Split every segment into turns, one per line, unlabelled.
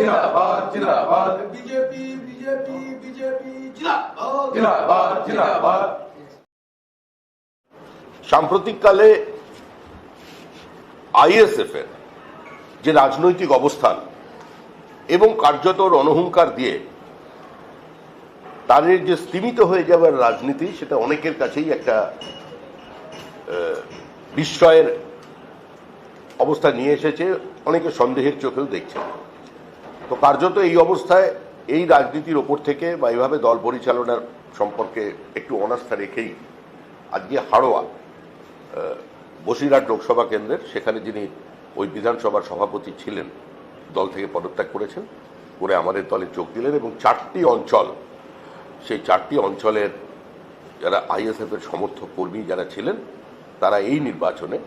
জিন্দাবাদ জিন্দাবাদ
BJP BJP BJP জিন্দাবাদ
জিন্দাবাদ জিন্দাবাদ
সাম্প্রতিককালে আইএসএফ এর যে রাজনৈতিক অবস্থান এবং কার্যত রণহুঙ্কার দিয়ে তাদের যে স্তীমিত হয়ে যাওয়ার রাজনীতি সেটা অনেকের কাছেই একটা বিস্ময়ের অবস্থা নিয়ে এসেছে। অনেকে সন্দেহের চোখেও দেখছে তো কার্যত এই অবস্থায় এই রাজনীতির ওপর থেকে বা এইভাবে দল পরিচালনার সম্পর্কে একটু অনাস্থা রেখেই আজকে হাড়োয়া বসিরহাট লোকসভা কেন্দ্রের, সেখানে যিনি ওই বিধানসভার সভাপতি ছিলেন, দল থেকে পদত্যাগ করেছেন, করে আমাদের দলে যোগ দিলেন এবং চারটি অঞ্চল, সেই চারটি অঞ্চলের যারা আইএসএফ এর সমর্থক কর্মী যারা ছিলেন, তারা এই নির্বাচনে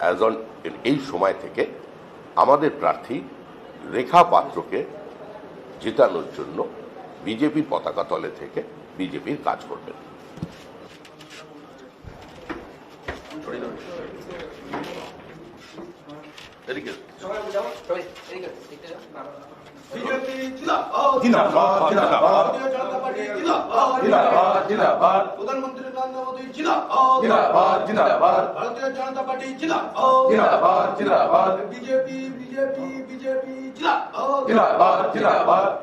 অ্যাজ অন এই সময় থেকে আমাদের প্রার্থী রেখা পাত্রকে জেতানোর জন্য বিজেপির পতাকা তলে থেকে বিজেপির কাজ করবেন
জিন্দাবাদ ভারতীয় জনতা পার্টি জিন্দাবাদ
জিন্দাবাদ জিন্দাবাদ
প্রধানমন্ত্রী নরেন্দ্র মোদী জিন্দাবাদ
জিন্দাবাদ জিন্দাবাদ
ভারতীয় জনতা পার্টি জিন্দাবাদ
জিন্দাবাদ জিন্দাবাদ
বিজেপি